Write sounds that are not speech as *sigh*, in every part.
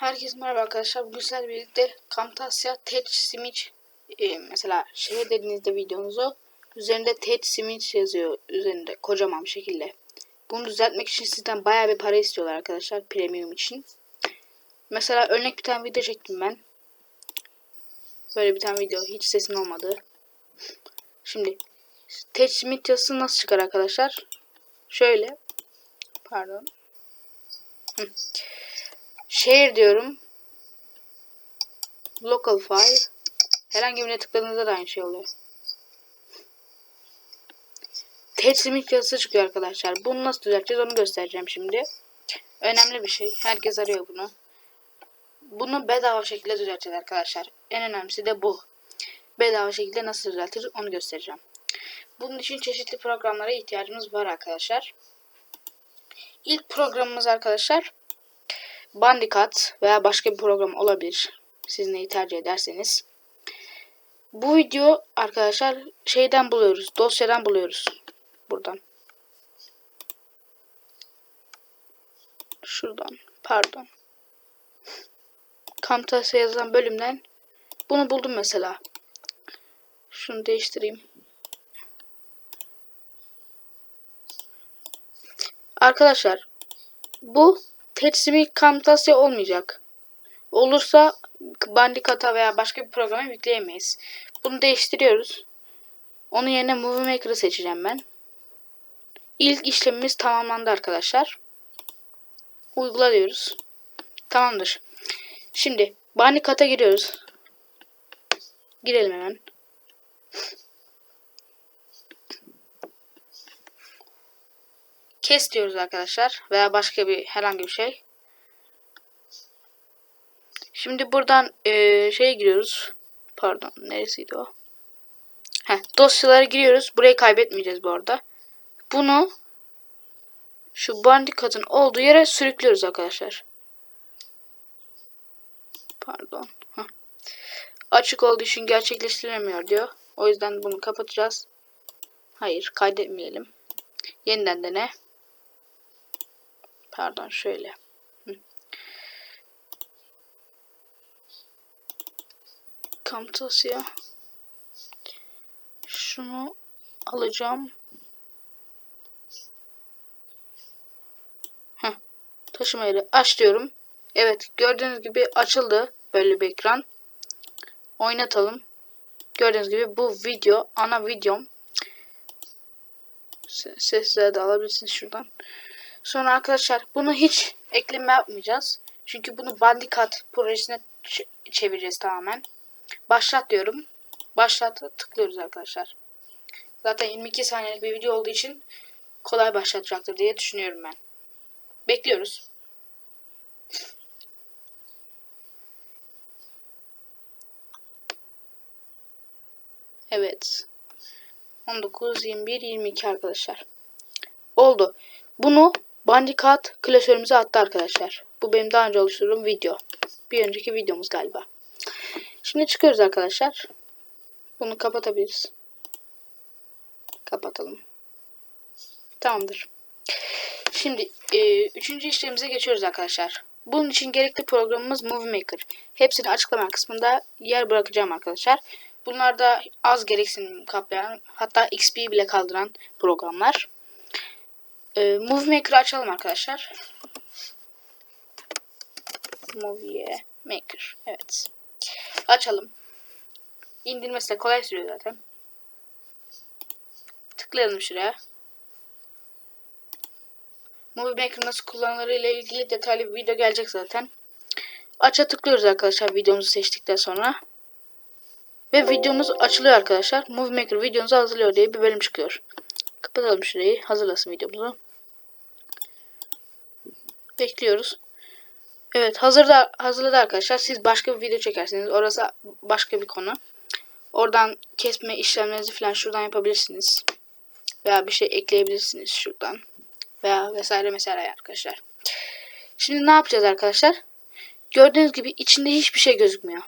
Herkese merhaba arkadaşlar. Bugün sizlerle birlikte Camtasia Touch Smith e, mesela şehir dediğinizde videonuzu üzerinde Touch Smith yazıyor üzerinde kocaman bir şekilde. Bunu düzeltmek için sizden bayağı bir para istiyorlar arkadaşlar premium için. Mesela örnek bir tane video çektim ben. Böyle bir tane video hiç sesin olmadı. Şimdi Touch Smith yazısı nasıl çıkar arkadaşlar? Şöyle. Pardon. Hı. Şehir diyorum. Local file. Herhangi birine tıkladığınızda da aynı şey oluyor. Teslimlik yazısı çıkıyor arkadaşlar. Bunu nasıl düzelteceğiz onu göstereceğim şimdi. Önemli bir şey. Herkes arıyor bunu. Bunu bedava şekilde düzelteceğiz arkadaşlar. En önemlisi de bu. Bedava şekilde nasıl düzeltir onu göstereceğim. Bunun için çeşitli programlara ihtiyacımız var arkadaşlar. İlk programımız arkadaşlar Bandicat veya başka bir program olabilir. Siz neyi tercih ederseniz. Bu video arkadaşlar şeyden buluyoruz. Dosyadan buluyoruz. Buradan. Şuradan. Pardon. Camtasia yazılan bölümden bunu buldum mesela. Şunu değiştireyim. Arkadaşlar bu Tetsimi Camtasia olmayacak. Olursa Bandicat'a veya başka bir programa yükleyemeyiz. Bunu değiştiriyoruz. Onun yerine Movie Maker'ı seçeceğim ben. İlk işlemimiz tamamlandı arkadaşlar. Uygula diyoruz. Tamamdır. Şimdi Bandicat'a giriyoruz. Girelim hemen. Kes diyoruz arkadaşlar veya başka bir herhangi bir şey. Şimdi buradan e, şeye giriyoruz. Pardon neresiydi o? Heh, dosyalara giriyoruz. Burayı kaybetmeyeceğiz bu arada. Bunu şu bandikatın olduğu yere sürüklüyoruz arkadaşlar. Pardon. Heh. Açık olduğu için gerçekleştirilemiyor diyor. O yüzden bunu kapatacağız. Hayır kaydetmeyelim. Yeniden dene. Pardon şöyle. Hı. Camtasia. Şunu alacağım. Heh. Taşıma yeri aç diyorum. Evet gördüğünüz gibi açıldı böyle bir ekran. Oynatalım. Gördüğünüz gibi bu video ana videom. Sesleri de alabilirsiniz şuradan. Sonra arkadaşlar bunu hiç ekleme yapmayacağız. Çünkü bunu Bandicat projesine çevireceğiz tamamen. Başlat diyorum. Başlat tıklıyoruz arkadaşlar. Zaten 22 saniyelik bir video olduğu için kolay başlatacaktır diye düşünüyorum ben. Bekliyoruz. Evet. 19, 21, 22 arkadaşlar. Oldu. Bunu Bandicat klasörümüze attı arkadaşlar. Bu benim daha önce oluşturduğum video. Bir önceki videomuz galiba. Şimdi çıkıyoruz arkadaşlar. Bunu kapatabiliriz. Kapatalım. Tamamdır. Şimdi e, üçüncü işlemimize geçiyoruz arkadaşlar. Bunun için gerekli programımız Movie Maker. Hepsini açıklama kısmında yer bırakacağım arkadaşlar. Bunlar da az gereksinim kaplayan hatta XP bile kaldıran programlar. Ee, Movie Maker'ı açalım arkadaşlar. Movie Maker. Evet. Açalım. İndirmesi de kolay sürüyor zaten. Tıklayalım şuraya. Movie Maker nasıl kullanılır ile ilgili detaylı bir video gelecek zaten. Aç'a tıklıyoruz arkadaşlar videomuzu seçtikten sonra. Ve videomuz açılıyor arkadaşlar. Movie Maker videonuzu hazırlıyor diye bir bölüm çıkıyor. Kapatalım şurayı. Hazırlasın videomuzu. Bekliyoruz. Evet hazırda hazırladı arkadaşlar. Siz başka bir video çekersiniz. Orası başka bir konu. Oradan kesme işlemlerinizi falan şuradan yapabilirsiniz. Veya bir şey ekleyebilirsiniz şuradan. Veya vesaire mesela arkadaşlar. Şimdi ne yapacağız arkadaşlar? Gördüğünüz gibi içinde hiçbir şey gözükmüyor.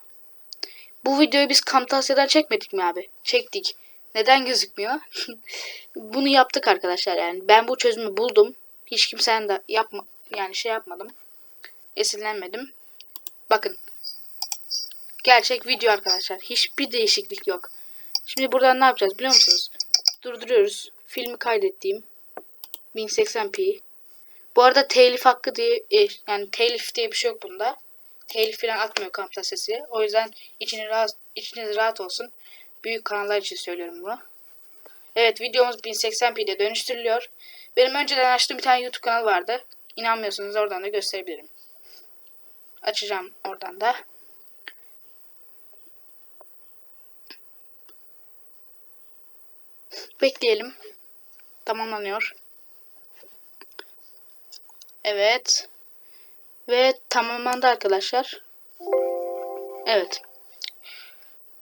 Bu videoyu biz Camtasia'dan çekmedik mi abi? Çektik. Neden gözükmüyor? *laughs* Bunu yaptık arkadaşlar yani. Ben bu çözümü buldum. Hiç kimsenin de yapma yani şey yapmadım. Esinlenmedim. Bakın. Gerçek video arkadaşlar. Hiçbir değişiklik yok. Şimdi buradan ne yapacağız biliyor musunuz? Durduruyoruz. Filmi kaydettiğim 1080p. Bu arada telif hakkı diye e, yani telif diye bir şey yok bunda. Telif falan atmıyor kamera sesi. O yüzden içiniz rahat, içiniz rahat olsun. Büyük kanallar için söylüyorum bunu. Evet videomuz 1080p'de dönüştürülüyor. Benim önceden açtığım bir tane YouTube kanalı vardı. İnanmıyorsanız oradan da gösterebilirim. Açacağım oradan da. Bekleyelim. Tamamlanıyor. Evet. Ve tamamlandı arkadaşlar. Evet.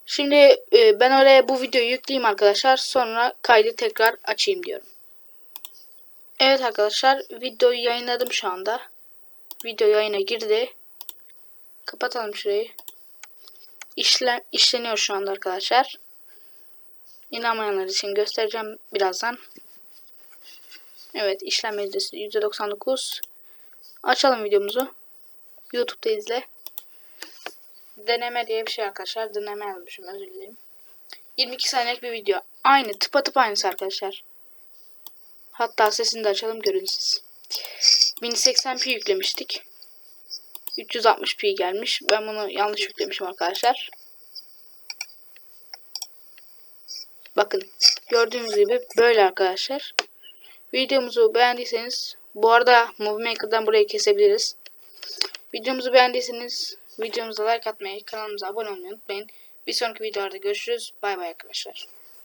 Şimdi e, ben oraya bu videoyu yükleyeyim arkadaşlar. Sonra kaydı tekrar açayım diyorum. Evet arkadaşlar videoyu yayınladım şu anda. Video yayına girdi. Kapatalım şurayı. İşlem, işleniyor şu anda arkadaşlar. İnanmayanlar için göstereceğim birazdan. Evet işlem yüzdesi %99. Açalım videomuzu. YouTube'da izle. Deneme diye bir şey arkadaşlar. Deneme yazmışım özür dilerim. 22 saniyelik bir video. Aynı tıpatıp aynısı arkadaşlar. Hatta sesini de açalım görün siz. 1080p yüklemiştik. 360p gelmiş. Ben bunu yanlış yüklemişim arkadaşlar. Bakın gördüğünüz gibi böyle arkadaşlar. Videomuzu beğendiyseniz bu arada Movie Maker'dan burayı kesebiliriz. Videomuzu beğendiyseniz videomuza like atmayı, kanalımıza abone olmayı unutmayın. Bir sonraki videolarda görüşürüz. Bay bay arkadaşlar.